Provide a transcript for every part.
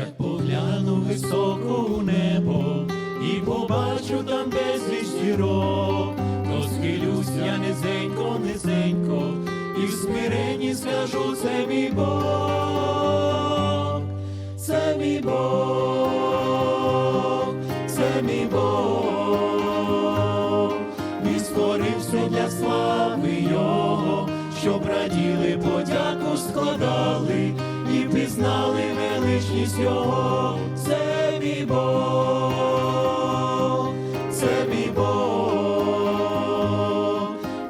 як погляну високо у небо, і побачу там безліч зірок, то схилюсь я низенько, низенько, і в смиренні скажу це мій Бог, це мій Бог, це мій Бог, він створив для слави Його, щоб раділи подяку складав це мій Бог, це мій Бог,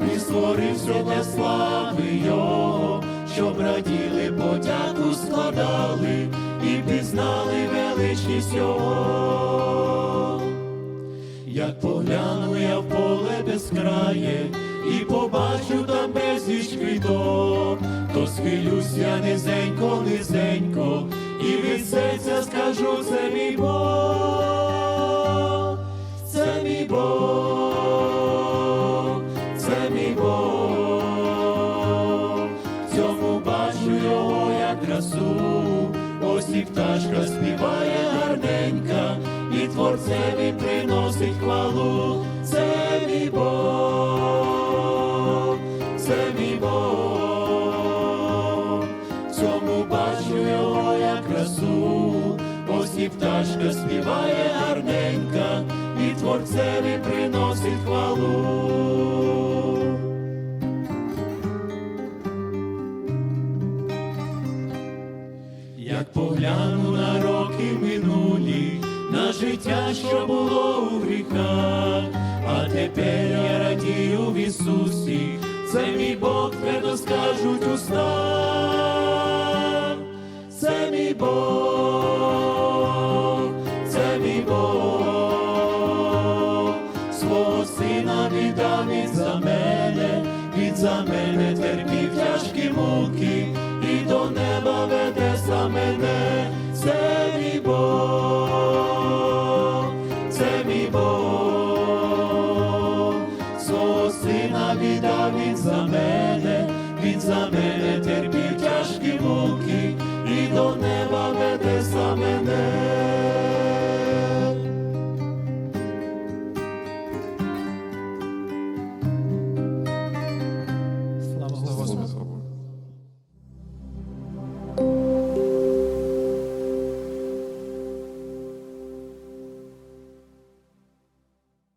він для слави щоб раділи, подяку складали і пізнали величність Його. Як погляну я в поле безкрає і побачу там безліч квіток, то схилюсь я низенько, низенько, і від серця скажу, це мій Бог, це мій Бог, це мій Бог, в цьому бачу його як красу, ось і пташка співає гарненька, і творцеві приносить хвалу, це мій Бог, це мій Бог, в цьому бачу його красу, ось і пташка співає гарненька, і творцеві приносить хвалу. Як погляну на роки минулі, на життя, що було у гріхах, а тепер я радію в Ісусі, це мій Бог твердо скажуть уста, Бог, це мій Бог, свого сина він за мене, він за мене терпів тяжкі муки, і до неба веде за мене, це мій Бог, це мій Бог, свого сина він за мене, він за мене терпів.